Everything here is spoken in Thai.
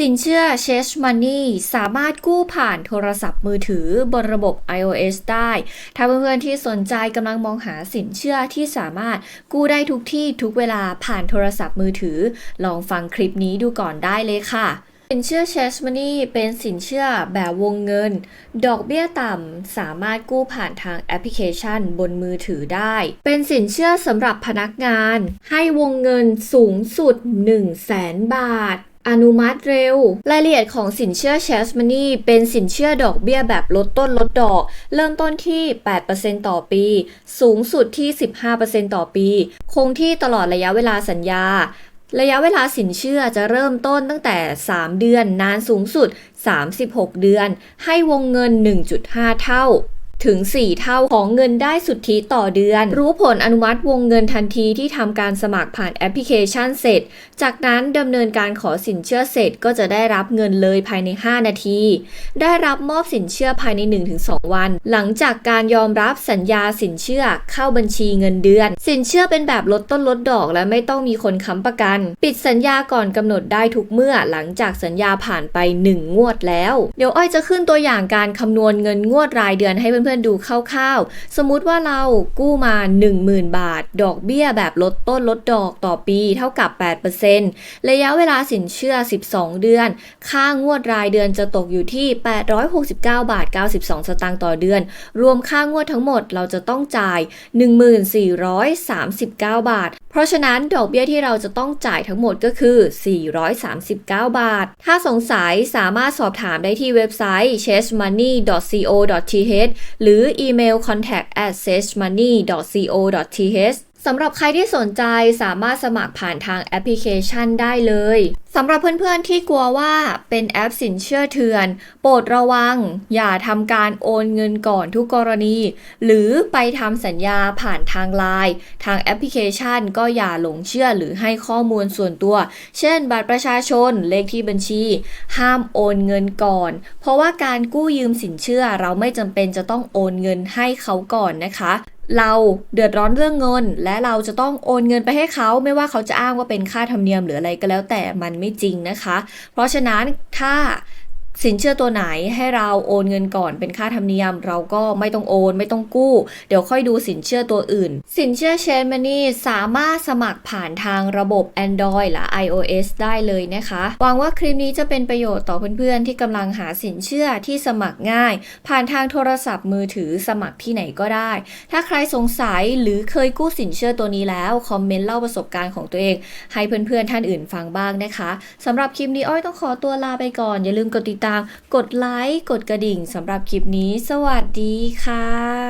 สินเชื่อ Chase Money สามารถกู้ผ่านโทรศัพท์มือถือบนระบบ iOS ได้ ถ้าเพื่อนๆที่สนใจกำลังมองหาสินเชื่อที่สามารถกู้ได้ทุกที่ทุกเวลาผ่านโทรศัพท์มือถือ ลองฟังคลิปนี้ดูก่อนได้เลยค่ะสินเชื่อ Chase Money เป็นสินเชื่อแบบวงเงิน ดอกเบี้ยต่ำ สามารถกู้ผ่านทางแอปพลิเคชันบนมือถือได้ เป็นสินเชื่อสำหรับพนักงาน ให้วงเงินสูงสุด 1 0 0 0 0แสนบาท อนุมัติเร็ว รายละเอียดของสินเชื่อ Chase Money เป็นสินเชื่อดอกเบี้ยแบบลดต้นลดดอก เริ่มต้นที่ 8%ต่อปี สูงสุดที่ 15%ต่อปี คงที่ตลอดระยะเวลาสัญญา ระยะเวลาสินเชื่อจะเริ่มต้นตั้งแต่ 3 เดือนนานสูงสุด 36 เดือน ให้วงเงิน 1.5 เท่า ถึง 4 เท่าของเงินได้สุทธิต่อเดือน รู้ผลอนุมัติวงเงินทันทีที่ทำการสมัครผ่านแอปพลิเคชันเสร็จ จากนั้นดำเนินการขอสินเชื่อเสร็จก็จะได้รับเงินเลยภายใน 5 นาที ได้รับมอบสินเชื่อภายใน 1-2 วัน หลังจากการยอมรับสัญญาสินเชื่อเข้าบัญชีเงินเดือน สินเชื่อเป็นแบบลดต้นลดดอกและไม่ต้องมีคนค้ำประกัน ปิดสัญญาก่อนกำหนดได้ทุกเมื่อหลังจากสัญญาผ่านไป 1 งวดแล้ว เดี๋ยวอ้อยจะขึ้นตัวอย่างการคำนวณเงินงวดรายเดือนให้เพื่อนๆดูคร่าวๆ สมมุติว่าเรากู้มา 10,000 บาท ดอกเบี้ยแบบลดต้นลดดอกต่อปีเท่ากับ 8%ระยะเวลาสินเชื่อ 12 เดือน ค่างวดรายเดือนจะตกอยู่ที่ 869 บาท 92 สตางค์ต่อเดือน รวมค่างวดทั้งหมดเราจะต้องจ่าย 1439 บาท ราะฉะนั้นดอกเบี้ยที่เราจะต้องจ่ายทั้งหมดก็คือ 439 บาท ถ้าสงสัยสามารถสอบถามได้ที่เว็บไซต์ chessmoney.co.th หรืออีเมล contact at chessmoney.co.th สำหรับใครที่สนใจสามารถสมัครผ่านทางแอปพลิเคชันได้เลย สำหรับเพื่อนๆที่กลัวว่าเป็นแอปสินเชื่อเถื่อน โปรดระวัง อย่าทำการโอนเงินก่อนทุกกรณี หรือไปทำสัญญาผ่านทางไลน์ทางแอปพลิเคชันก็อย่าหลงเชื่อหรือให้ข้อมูลส่วนตัว เช่น บัตรประชาชนเลขที่บัญชี ห้ามโอนเงินก่อน เพราะว่าการกู้ยืมสินเชื่อเราไม่จำเป็นจะต้องโอนเงินให้เขาก่อนนะคะ เราเดือดร้อนเรื่องเงิน และเราจะต้องโอนเงินไปให้เขาไม่ว่าเขาจะอ้างว่าเป็นค่าธรรมเนียมหรืออะไรก็แล้วแต่มันไม่จริงนะคะ เพราะฉะนั้นถ้า สินเชื่อตัวไหนให้เราโอนเงินก่อนเป็นค่าธรรมเนียม เราก็ไม่ต้องโอนไม่ต้องกู้ เดี๋ยวค่อยดูสินเชื่อตัวอื่น สินเชื่อเชนมันนี่สามารถสมัครผ่านทางระบบ Android และ iOS ได้เลยนะคะหวังว่าคลิปนี้จะเป็นประโยชน์ต่อเพื่อนๆ ที่กำลังหาสินเชื่อที่สมัครง่าย ผ่านทางโทรศัพท์มือถือสมัครที่ไหนก็ได้ ถ้าใครสงสัยหรือเคยกู้สินเชื่อตัวนี้แล้วคอมเมนต์เล่าประสบการณ์ของตัวเอง ให้เพื่อนๆท่านอื่นฟังบ้างนะคะสำหรับคลิปนี้อ้อยต้องขอตัวลาไปก่อนอย่าลืมกดติดตามกดไลค์ กดกระดิ่งสำหรับคลิปนี้ สวัสดีค่ะ